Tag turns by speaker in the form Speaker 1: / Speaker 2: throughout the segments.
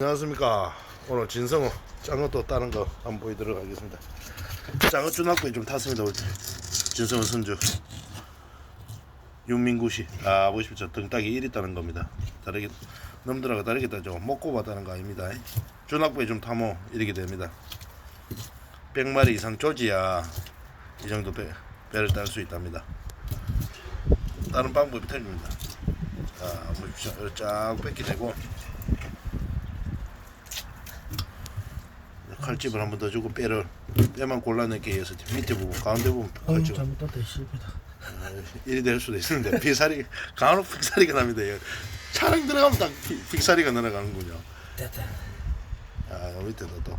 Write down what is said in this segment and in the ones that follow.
Speaker 1: 안녕하십니까. 오늘 진성호 짱어 또 다른 거 한번 보여드리도록 하겠습니다. 짱어 쭈낙구에 좀 탔습니다 오늘 진성호 선주 윤민구씨. 아 보십시오. 등딱이 1 있다는 겁니다. 다르게 놈들하고 다르게 따죠 못 꼽았다는 거 아닙니다. 쭈낙구에 좀 타모 이렇게 됩니다. 100마리 이상 조지야. 이 정도 배, 배를 딸 수 있답니다. 다른 방법이 틀립니다. 자 보십시오. 쫙 뺏게 되고 칼집을 한 번 더 주고 뼈를 뼈만 골라내게 해서 밑에 부분 가운데 부분
Speaker 2: 어휴
Speaker 1: 칼집
Speaker 2: 잘못했다 실패다
Speaker 1: 일이 될 수도 있는데 피살이 간혹 픽사리가 납니다. 이거. 차량 들어가면 딱 피- 픽사리가 날아가는군요.
Speaker 2: 됐다
Speaker 1: 아 여기 밑에도 또.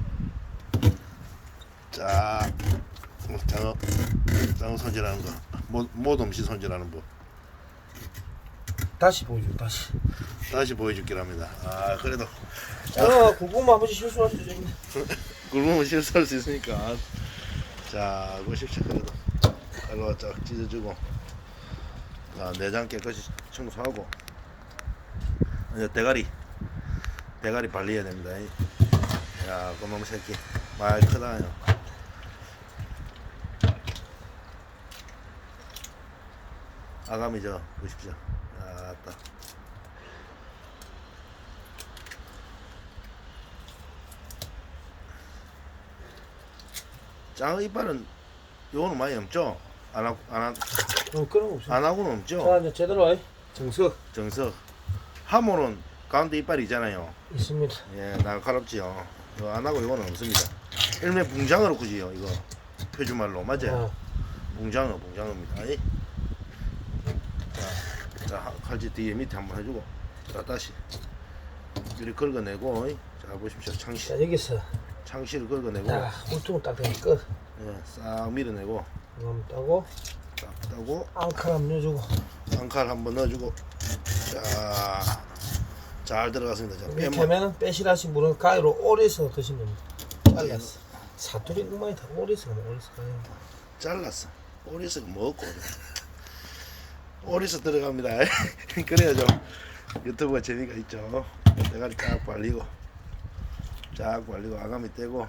Speaker 1: 자, 어, 장어, 장어 손질하는 거, 모, 모든 음식 손질하는 법.
Speaker 2: 다시 보여줘 다시
Speaker 1: 다시 보여줄게랍니다. 아 그래도
Speaker 2: 아 고구마 아버지 실수할 수 있는데
Speaker 1: 굶으면 실수할 수 있으니까. 자, 보십시오. 그래도 칼로 쫙 찢어주고, 자, 내장 깨끗이 청소하고, 이제 대가리, 대가리 발리해야 됩니다. 야, 그놈 새끼, 많이 크다요. 아가미죠, 보십시오. 아따. 짱어 이빨은 요거는 많이 없죠? 안 하고 안 하고
Speaker 2: 어 그런 거 없어
Speaker 1: 안 하고는 없죠?
Speaker 2: 자 이제 제대로 해 정석
Speaker 1: 정석 하모는 가운데 이빨이 있잖아요.
Speaker 2: 있습니다
Speaker 1: 예, 날카롭지요. 이거 안 하고 이거는 없습니다. 일명 붕장어로 그지요 이거 표준말로 맞아요.
Speaker 2: 어,
Speaker 1: 붕장어, 붕장어입니다. 이. 자, 자 하- 칼집 뒤에 밑에 한번 해주고, 자 다시 이렇게 긁어내고, 이. 자 보십시오 창시,
Speaker 2: 자 여기서
Speaker 1: 창시를 긁어내고,
Speaker 2: 자 울퉁을 딱끝
Speaker 1: 예, 싹 밀어내고,
Speaker 2: 한번 따고
Speaker 1: 딱 따고,
Speaker 2: 앙칼 한번 넣어주고
Speaker 1: 한칼 한번 넣어주고, 자, 잘 들어갔습니다. 자,
Speaker 2: 이렇게
Speaker 1: 빼면
Speaker 2: 하면은 빼시라시 물은 가위로 오래서 드시면 됩니다 잘랐어 사투리 음악이 다 오래서 오래서 가요
Speaker 1: 잘랐어. 오리서 먹고 오리서 들어갑니다. 그래야죠. 유튜브가 재미가 있죠. 대가리 쫙 발리고 쫙 발리고 아가미 떼고.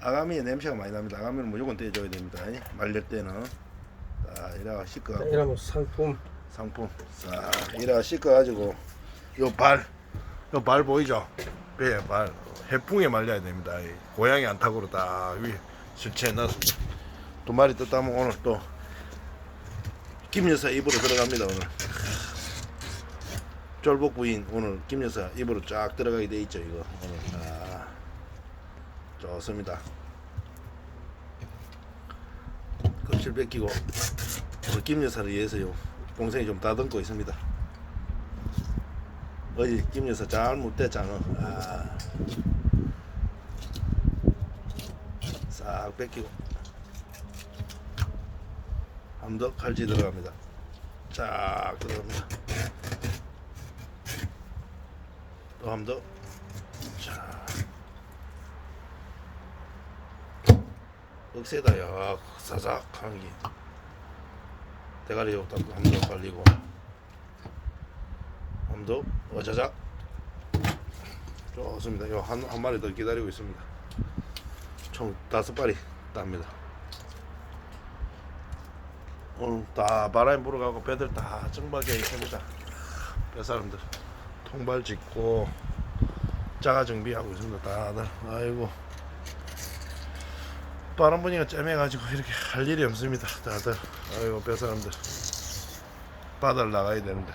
Speaker 1: 아가미에 냄새가 많이 납니다. 아가미는 무조건 떼줘야 됩니다. 말릴 때는. 자 이래가
Speaker 2: 자,
Speaker 1: 씻고.
Speaker 2: 이러면 상품.
Speaker 1: 상품. 자 이래가 씻어가지고. 요 발. 요 발 보이죠? 배에 발. 해풍에 말려야 됩니다. 이 고양이 안타고로 딱 위에 수치에 넣어서 두 마리 떴다면 오늘 또 김여사 입으로 들어갑니다 오늘 쫄복 부인 오늘 김 여사 입으로 쫙 들어가게 돼 있죠 이거. 오늘. 아 좋습니다. 껍질 뺏기고 우리 김 여사를 위해서요 동생이 좀 다듬고 있습니다. 어제 김 여사 잘 못됐잖아. 아. 싹 뺏기고 한더 칼질 들어갑니다. 쫙 들어갑니다 또한 더 자. 억세다 야. 사삭한 게 대가리 한더 발리고. 한 더 어자작 좋습니다. 요 한 한 마리 더 기다리고 있습니다. 총 다섯 마리 땁니다. 오늘 다 바람이 불어가고 배들 다 정박해 있습니다 배 사람들 통발 짓고 자가 정비하고 있습니다. 다들. 아이고. 바람 부니까 쨈매가지고 이렇게 할 일이 없습니다. 다들. 아이고 배 사람들. 바다를 나가야 되는데